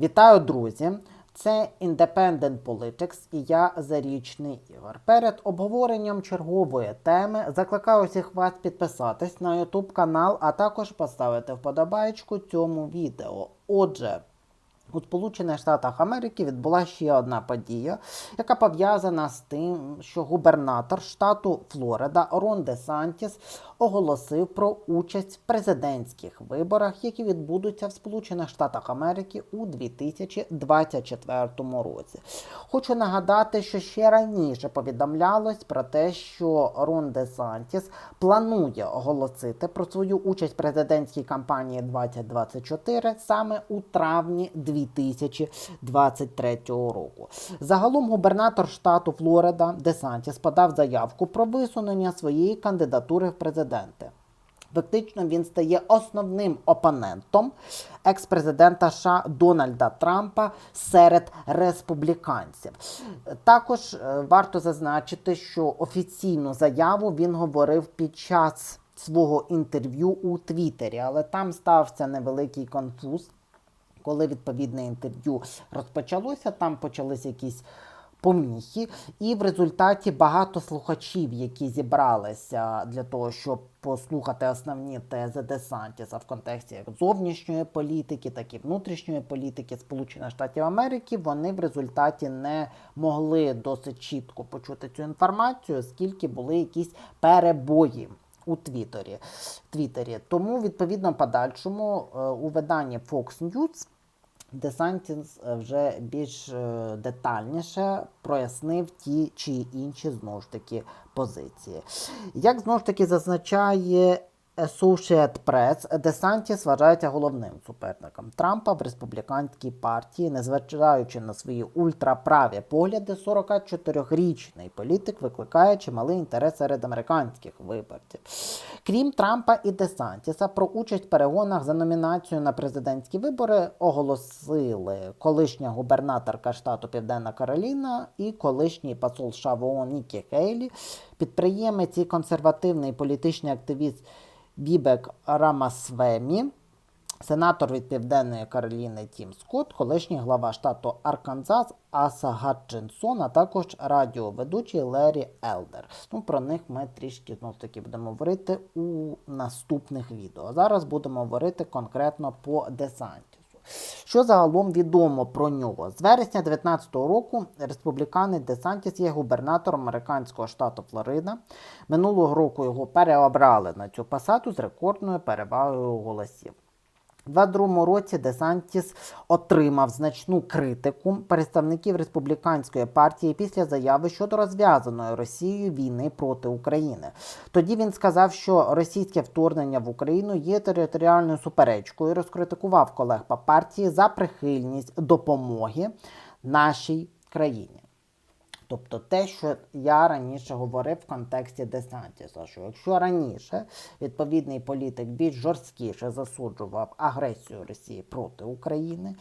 Вітаю, друзі! Це Independent Politics і я Зарічний Ігор. Перед обговоренням чергової теми закликаю всіх вас підписатись на YouTube канал, а також поставити вподобайку цьому відео. Отже, у Сполучених Штатах Америки відбула ще одна подія, яка пов'язана з тим, що губернатор штату Флорида Рон Де Сантіс оголосив про участь в президентських виборах, які відбудуться в Сполучених Штатах Америки у 2024 році. Хочу нагадати, що ще раніше повідомлялось про те, що Рон Де Сантіс планує оголосити про свою участь в президентській кампанії 2024 саме у травні 2023 року. Загалом губернатор штату Флорида Де Сантіс подав заявку про висунення своєї кандидатури в президенти. Фактично він стає основним опонентом екс-президента США Дональда Трампа серед республіканців. Також е, варто зазначити, що офіційну заяву він говорив під час свого інтерв'ю у Твіттері, але там стався невеликий конфуз. Коли відповідне інтерв'ю розпочалося, там почалися якісь поміхи, і в результаті багато слухачів, які зібралися для того, щоб послухати основні тези Десантіса в контексті як зовнішньої політики, так і внутрішньої політики Сполучених Штатів Америки, вони в результаті не могли досить чітко почути цю інформацію, оскільки були якісь перебої. У Твіттері. Твіттері. Тому, відповідно, подальшому е, у виданні Fox News Десантіс вже більш е, детальніше прояснив ті чи інші знову ж таки позиції. Як знову ж таки зазначає Associated Press, Десантіс вважається головним суперником Трампа в республіканській партії, незважаючи на свої ультраправі погляди, 44-річний політик викликає чималий інтерес серед американських виборців. Крім Трампа і Десантіса, про участь в перегонах за номінацію на президентські вибори оголосили колишня губернаторка штату Південна Кароліна і колишній посол США в ООН Нікі Хейлі, підприємець і консервативний політичний активіст Бібек Рамасвемі, сенатор від Південної Кароліни Тім Скотт, колишній глава штату Арканзас Аса Гатчинсон, а також радіоведучий Лері Елдер. Ну, про них ми трішки знов таки будемо говорити у наступних відео. Зараз будемо говорити конкретно по десанті. Що загалом відомо про нього? З вересня 2019 року республіканець Десантіс є губернатором американського штату Флорида. Минулого року його переобрали на цю посаду з рекордною перевагою голосів. У 2022 році Десантіс отримав значну критику представників республіканської партії після заяви щодо розв'язаної Росією війни проти України. Тоді він сказав, що російське вторгнення в Україну є територіальною суперечкою. і Розкритикував колег по партії за прихильність допомоги нашій країні. Тобто те, що я раніше говорив в контексті Десантіса, що якщо раніше відповідний політик більш жорсткіше засуджував агресію Росії проти України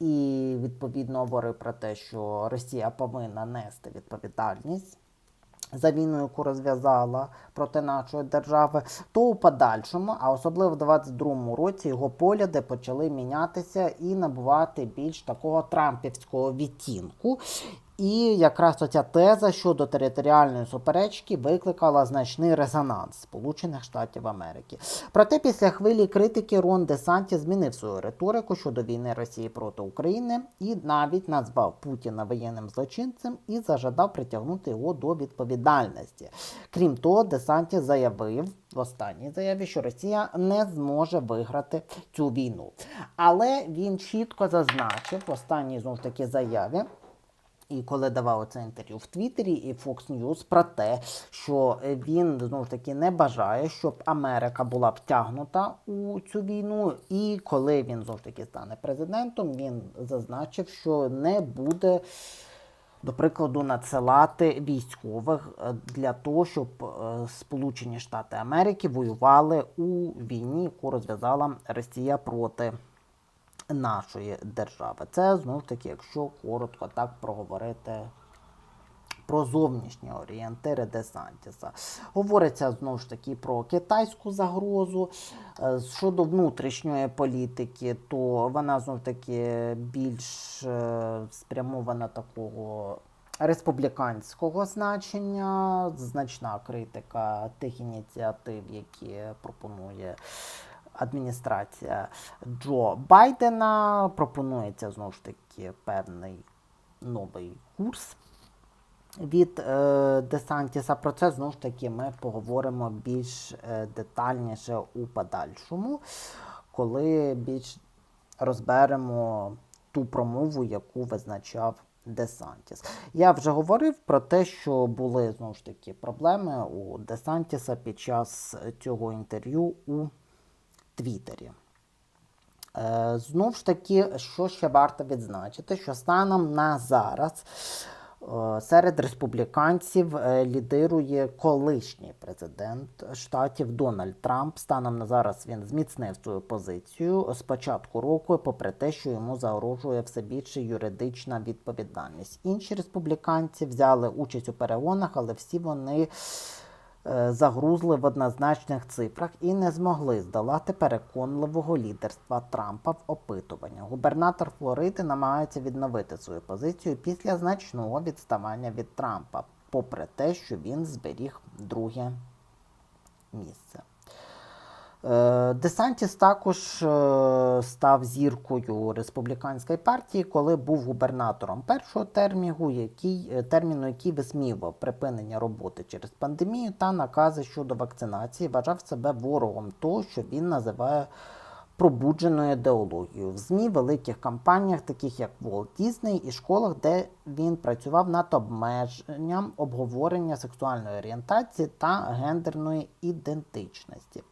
і відповідно говорив про те, що Росія повинна нести відповідальність. За війну, яку розв'язала проти нашої держави, то у подальшому, а особливо в 22-му році, його погляди почали мінятися і набувати більш такого трампівського відтінку. І якраз оця теза щодо територіальної суперечки викликала значний резонанс Сполучених Штатів Америки. Проте після хвилі критики Рон Де Санті змінив свою риторику щодо війни Росії проти України і навіть назвав Путіна воєнним злочинцем і зажадав притягнути його до відповідальності. Крім того, Де Санті заявив в останній заяві, що Росія не зможе виграти цю війну. Але він чітко зазначив в останній знову ж таки заяві. І коли давав це інтерв'ю в Твіттері і Fox News про те, що він знову ж таки не бажає, щоб Америка була втягнута у цю війну. І коли він знову ж таки стане президентом, він зазначив, що не буде. До прикладу, надсилати військових для того, щоб е, Сполучені Штати Америки воювали у війні, яку розв'язала Росія проти нашої держави. Це знову ж таки, якщо коротко так проговорити про зовнішні орієнтири Десантіса. Говориться знову ж таки про китайську загрозу. Е, Щодо внутрішньої політики, то вона знов таки більш е, спрямована такого республіканського значення, значна критика тих ініціатив, які пропонує адміністрація Джо Байдена. Пропонується знову ж таки певний новий курс від е, Десантіса. Про це знову ж таки ми поговоримо більш е, детальніше у подальшому, коли більш розберемо ту промову, яку визначав Десантіс. Я вже говорив про те, що були знову ж таки проблеми у Десантіса під час цього інтерв'ю у Твіттері. Е, Знов ж таки, що ще варто відзначити, що станом на зараз е, серед республіканців е, лідирує колишній президент штатів Дональд Трамп. Станом на зараз він зміцнив свою позицію з початку року, попри те, що йому загрожує все більше юридична відповідальність. Інші республіканці взяли участь у перегонах, але всі вони загрузли в однозначних цифрах і не змогли здолати переконливого лідерства Трампа в опитуванні. Губернатор Флориди намагається відновити свою позицію після значного відставання від Трампа, попри те, що він зберіг друге місце. Е, Десантіс також е, став зіркою республіканської партії, коли був губернатором першого терміну, який, е, терміну, який висміював припинення роботи через пандемію та накази щодо вакцинації, вважав себе ворогом того, що він називає пробудженою ідеологією. В ЗМІ великих компаніях, таких як Walt Disney, і школах, де він працював над обмеженням обговорення сексуальної орієнтації та гендерної ідентичності.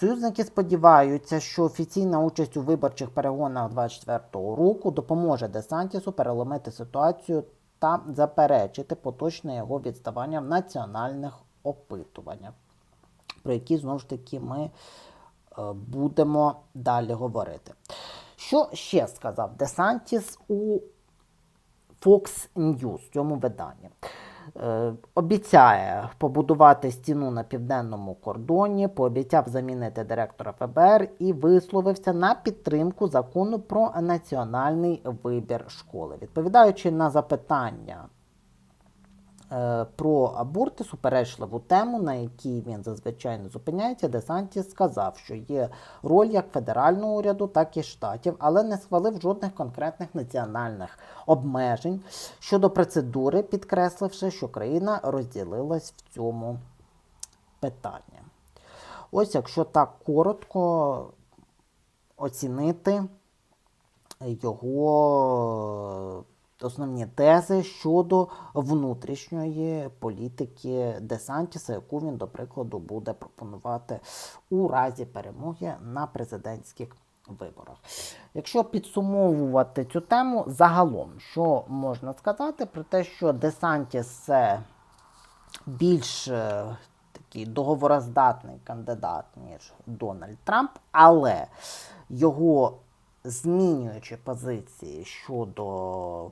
Союзники сподіваються, що офіційна участь у виборчих перегонах 24-го року допоможе Десантісу переломити ситуацію та заперечити поточне його відставання в національних опитуваннях, про які знову ж таки ми будемо далі говорити. Що ще сказав Десантіс у Fox News, цьому виданні? Е, Обіцяє побудувати стіну на південному кордоні, пообіцяв замінити директора ФБР і висловився на підтримку закону про національний вибір школи. Відповідаючи на запитання е, про аборти, суперечливу тему, на якій він зазвичай не зупиняється, Десантіс сказав, що є роль як федерального уряду, так і штатів, але не схвалив жодних конкретних національних обмежень щодо процедури, підкресливши, що країна розділилась в цьому питанні. Ось, якщо так коротко оцінити його основні тези щодо внутрішньої політики Десантіса, яку він, до прикладу, буде пропонувати у разі перемоги на президентських виборах. Якщо підсумовувати цю тему, загалом, що можна сказати про те, що Десантіс більш е, такий договороздатний кандидат, ніж Дональд Трамп, але його змінюючі позиції щодо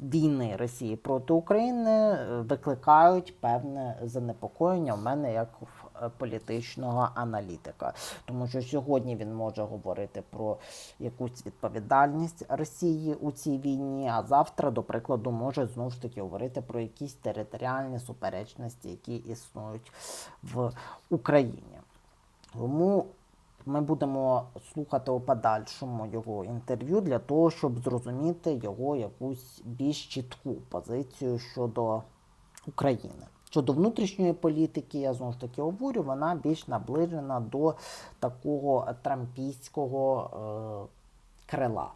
війни Росії проти України е, викликають певне занепокоєння в мене як в е, політичного аналітика. Тому що сьогодні він може говорити про якусь відповідальність Росії у цій війні, а завтра, до прикладу, може знову ж таки говорити про якісь територіальні суперечності, які існують в Україні. Тому ми будемо слухати у подальшому його інтерв'ю для того, щоб зрозуміти його якусь більш чітку позицію щодо України. Щодо внутрішньої політики, я знову ж таки говорю, вона більш наближена до такого трампійського е, крила.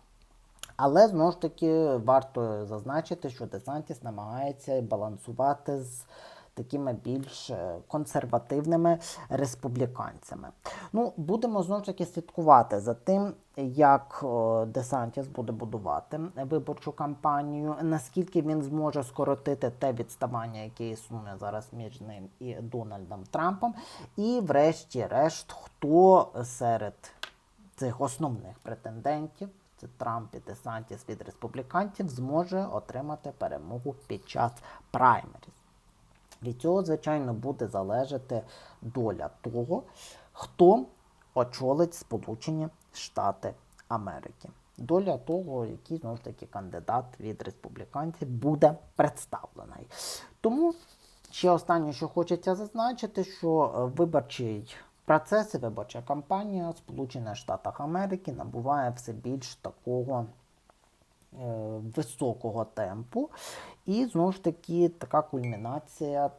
Але знову ж таки варто зазначити, що Десантіс намагається балансувати з такими більш е, консервативними республіканцями. Ну, будемо знову ж таки слідкувати за тим, як Десантіс буде будувати виборчу кампанію, наскільки він зможе скоротити те відставання, яке існує зараз між ним і Дональдом Трампом, і, врешті-решт, хто серед цих основних претендентів це Трамп і Десантіс від республіканців, зможе отримати перемогу під час праймеріз. Від цього, звичайно, буде залежати доля того, хто очолить Сполучені Штати Америки. Доля того, який знову ж таки кандидат від республіканців буде представлений. Тому ще останнє, що хочеться зазначити, що е, виборчий процес виборча кампанія в Сполучених Штатах Америки набуває все більш такого високого темпу. І знову ж таки така кульмінація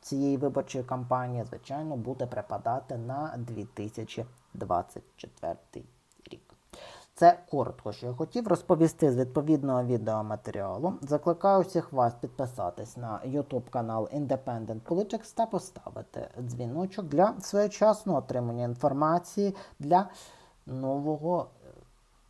цієї виборчої кампанії, звичайно, буде припадати на 2024 рік. Це коротко, що я хотів розповісти з відповідного відеоматеріалу. Закликаю всіх вас підписатись на YouTube канал Independent Politics та поставити дзвіночок для своєчасного отримання інформації для нового е,